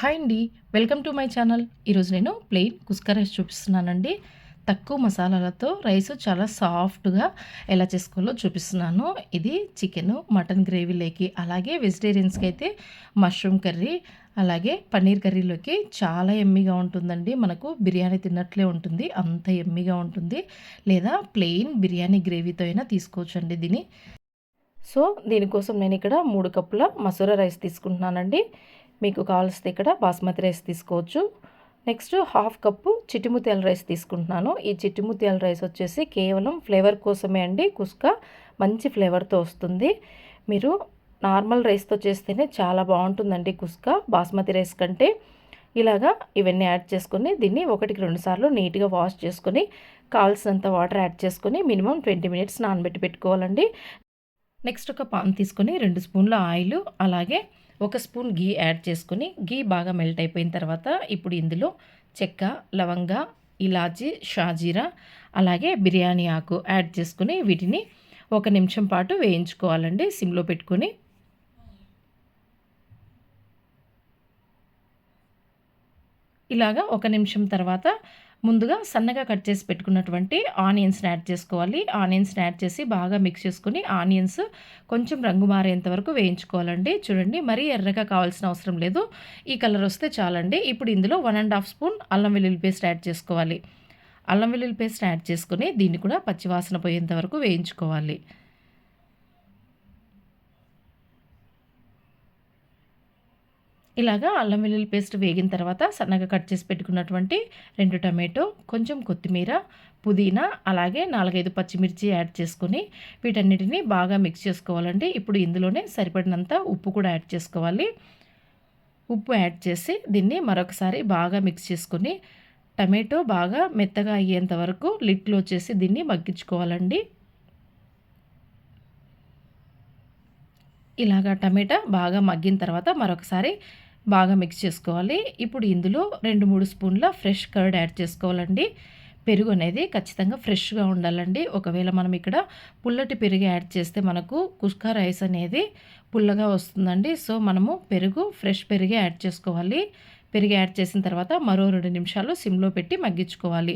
Hi అండి welcome to my channel. ఈరోజు నేను ప్లెయిన్ కుస్కా రైస్ చూపిస్తున్నానండి. తక్కువ మసాలాలతో రైస్ చాలా సాఫ్ట్గా ఎలా చేసుకోవాలో చూపిస్తున్నాను. ఇది చికెన్ మటన్ గ్రేవీలోకి అలాగే వెజిటేరియన్స్కి అయితే మష్రూమ్ కర్రీ అలాగే పన్నీర్ కర్రీలోకి చాలా ఎమ్మిగా ఉంటుందండి. మనకు బిర్యానీ తిన్నట్లే ఉంటుంది అంత ఎమ్మిగా ఉంటుంది. లేదా ప్లెయిన్ బిర్యానీ గ్రేవీతో అయినా తీసుకోవచ్చు అండి దీన్ని. సో దీనికోసం నేను ఇక్కడ మూడు కప్పుల మసూర రైస్ తీసుకుంటున్నానండి. మీకు కావాల్సింది ఇక్కడ బాస్మతి రైస్ తీసుకోవచ్చు. నెక్స్ట్ హాఫ్ కప్పు చిటిముత్యాల రైస్ తీసుకుంటున్నాను. ఈ చిటిముత్యాల రైస్ వచ్చేసి కేవలం ఫ్లేవర్ కోసమే అండి. కుస్క మంచి ఫ్లేవర్తో వస్తుంది. మీరు నార్మల్ రైస్తో చేస్తేనే చాలా బాగుంటుందండి కుస్క బాస్మతి రైస్ కంటే. ఇలాగా ఇవన్నీ యాడ్ చేసుకొని దీన్ని ఒకటికి రెండు సార్లు నీట్గా వాష్ చేసుకొని కావాల్సినంత వాటర్ యాడ్ చేసుకొని మినిమం ట్వంటీ మినిట్స్ నానబెట్టి పెట్టుకోవాలండి. నెక్స్ట్ ఒక పాన్ తీసుకొని రెండు స్పూన్ల ఆయిల్ అలాగే ఒక స్పూన్ గీ యాడ్ చేసుకుని గీ బాగా మెల్ట్ అయిపోయిన తర్వాత ఇప్పుడు ఇందులో చెక్క లవంగ ఇలాచి షాజీరా అలాగే బిర్యానీ ఆకు యాడ్ చేసుకుని వీటిని ఒక నిమిషం పాటు వేయించుకోవాలండి. సిమ్లో పెట్టుకొని ఇలాగా ఒక నిమిషం తర్వాత ముందుగా సన్నగా కట్ చేసి పెట్టుకున్నటువంటి ఆనియన్స్ని యాడ్ చేసుకోవాలి. ఆనియన్స్ని యాడ్ చేసి బాగా మిక్స్ చేసుకుని ఆనియన్స్ కొంచెం రంగు మారేంత వరకు వేయించుకోవాలండి. చూడండి మరీ ఎర్రగా కావాల్సిన అవసరం లేదు. ఈ కలర్ వస్తే చాలండి. ఇప్పుడు ఇందులో వన్ అండ్ హాఫ్ స్పూన్ అల్లం వెల్లుల్లి పేస్ట్ యాడ్ చేసుకోవాలి. అల్లం వెల్లుల్లి పేస్ట్ యాడ్ చేసుకుని దీన్ని కూడా పచ్చివాసన పోయేంత వరకు వేయించుకోవాలి. ఇలాగా అల్లం వెల్లుల్లి పేస్ట్ వేగిన తర్వాత సన్నగా కట్ చేసి పెట్టుకున్నటువంటి రెండు టమాటో కొంచెం కొత్తిమీర పుదీనా అలాగే నాలుగైదు పచ్చిమిర్చి యాడ్ చేసుకొని వీటన్నిటిని బాగా మిక్స్ చేసుకోవాలండి. ఇప్పుడు ఇందులోనే సరిపడినంత ఉప్పు కూడా యాడ్ చేసుకోవాలి. ఉప్పు యాడ్ చేసి దీన్ని మరొకసారి బాగా మిక్స్ చేసుకొని టమాటో బాగా మెత్తగా అయ్యేంత వరకు లిట్లో వచ్చేసి దీన్ని మగ్గించుకోవాలండి. ఇలాగా టమాటా బాగా మగ్గిన తర్వాత మరొకసారి బాగా మిక్స్ చేసుకోవాలి. ఇప్పుడు ఇందులో రెండు మూడు స్పూన్ల ఫ్రెష్ కర్డ్ యాడ్ చేసుకోవాలండి. పెరుగు అనేది ఖచ్చితంగా ఫ్రెష్గా ఉండాలండి. ఒకవేళ మనం ఇక్కడ పుల్లటి పెరుగు యాడ్ చేస్తే మనకు కుష్కా రైస్ అనేది పుల్లగా వస్తుందండి. సో మనము పెరుగు ఫ్రెష్ పెరుగు యాడ్ చేసుకోవాలి. పెరుగు యాడ్ చేసిన తర్వాత మరో రెండు నిమిషాలు సిమ్లో పెట్టి మగ్గించుకోవాలి.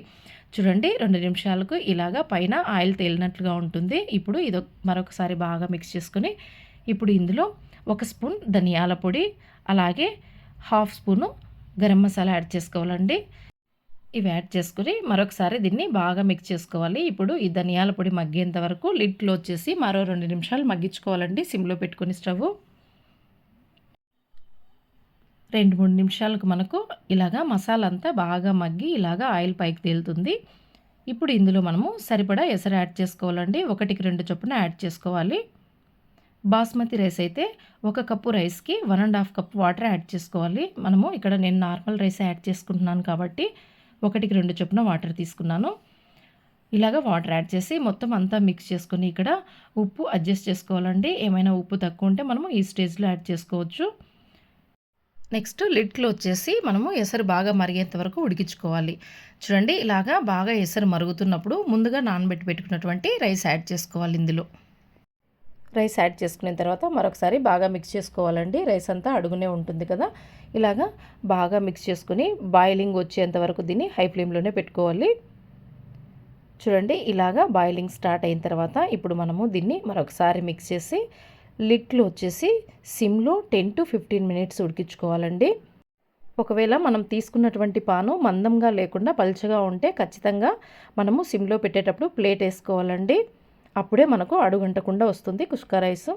చూడండి రెండు నిమిషాలకు ఇలాగా పైన ఆయిల్ తేలినట్లుగా ఉంటుంది. ఇప్పుడు ఇది మరొకసారి బాగా మిక్స్ చేసుకుని ఇప్పుడు ఇందులో ఒక స్పూన్ ధనియాల పొడి అలాగే half spoon garam masala add చేసుకోవాలండి. ఇవి యాడ్ చేసుకుని మరొకసారి దీన్ని బాగా మిక్స్ చేసుకోవాలి. ఇప్పుడు ఈ ధనియాల పొడి మగ్గేంత వరకు లిడ్ క్లోజ్ చేసి మరో రెండు నిమిషాలు మగ్గించుకోవాలండి. సిమ్లో పెట్టుకుని స్టవ్. రెండు మూడు నిమిషాలకు మనకు ఇలాగా మసాలా అంతా బాగా మగ్గి ఇలాగా ఆయిల్ పైకి తేలుతుంది. ఇప్పుడు ఇందులో మనము సరిపడా ఎసరు యాడ్ చేసుకోవాలండి. ఒకటికి రెండు చొప్పున యాడ్ చేసుకోవాలి. బాస్మతి రైస్ అయితే ఒక కప్పు రైస్కి one and half cup water add చేసుకోవాలి. మనము ఇక్కడ నేను నార్మల్ రైస్ యాడ్ చేసుకుంటున్నాను కాబట్టి ఒకటికి రెండు చొప్పున వాటర్ తీసుకున్నాను. ఇలాగ వాటర్ యాడ్ చేసి మొత్తం అంతా మిక్స్ చేసుకొని ఇక్కడ ఉప్పు అడ్జస్ట్ చేసుకోవాలండి. ఏమైనా ఉప్పు తక్కువ ఉంటే మనము ఈ స్టేజ్లో యాడ్ చేసుకోవచ్చు. నెక్స్ట్ లిడ్లో వచ్చేసి మనము ఎసరు బాగా మరిగేంత వరకు ఉడికించుకోవాలి. చూడండి ఇలాగా బాగా ఎసరు మరుగుతున్నప్పుడు ముందుగా నానబెట్టి పెట్టుకున్నటువంటి రైస్ యాడ్ చేసుకోవాలి ఇందులో. రైస్ యాడ్ చేసుకున్న తర్వాత మరొకసారి బాగా మిక్స్ చేసుకోవాలండి. రైస్ అంతా అడుగునే ఉంటుంది కదా. ఇలాగా బాగా మిక్స్ చేసుకుని బాయిలింగ్ వచ్చేంత వరకు దీన్ని హై ఫ్లేమ్లోనే పెట్టుకోవాలి. చూడండి ఇలాగా బాయిలింగ్ స్టార్ట్ అయిన తర్వాత ఇప్పుడు మనము దీన్ని మరొకసారి మిక్స్ చేసి లిట్లు వచ్చేసి సిమ్లో టెన్ టు ఫిఫ్టీన్ మినిట్స్ ఉడికించుకోవాలండి. ఒకవేళ మనం తీసుకున్నటువంటి పాను మందంగా లేకుండా పలుచగా ఉంటే ఖచ్చితంగా మనము సిమ్లో పెట్టేటప్పుడు ప్లేట్ వేసుకోవాలండి. అప్పుడే మనకు అడుగంటకుండా వస్తుంది. కుష్కా రైస్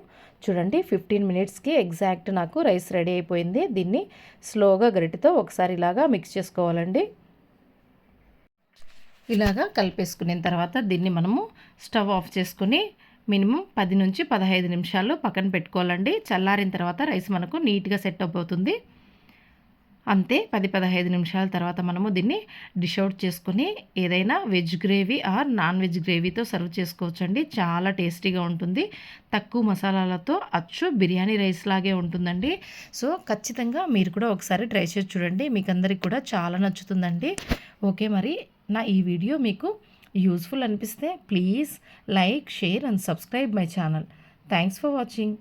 చూడండి ఫిఫ్టీన్ మినిట్స్కి ఎగ్జాక్ట్ నాకు రైస్ రెడీ అయిపోయింది. దీన్ని స్లోగా గరిటితో ఒకసారి ఇలాగా మిక్స్ చేసుకోవాలండి. ఇలాగా కలిపేసుకున్న తర్వాత దీన్ని మనము స్టవ్ ఆఫ్ చేసుకుని మినిమం పది నుంచి పదహైదు నిమిషాలు పక్కన పెట్టుకోవాలండి. చల్లారిన తర్వాత రైస్ మనకు నీట్గా సెట్ అయిపోతుంది అంతే పది పదహైదు నిమిషాల తర్వాత మనము దీన్ని డిష్ అవుట్ చేసుకుని ఏదైనా veg gravy or non veg గ్రేవీతో serve చేసుకోవచ్చండి. చాలా టేస్టీగా ఉంటుంది. తక్కువ మసాలాలతో అచ్చు బిర్యానీ రైస్ లాగే ఉంటుందండి. సో ఖచ్చితంగా మీరు కూడా ఒకసారి ట్రై చేసి చూడండి. మీకు అందరికి కూడా చాలా నచ్చుతుందండి. ఓకే మరి నా ఈ వీడియో మీకు యూస్ఫుల్ అనిపిస్తే please like share and subscribe my channel. Thanks for watching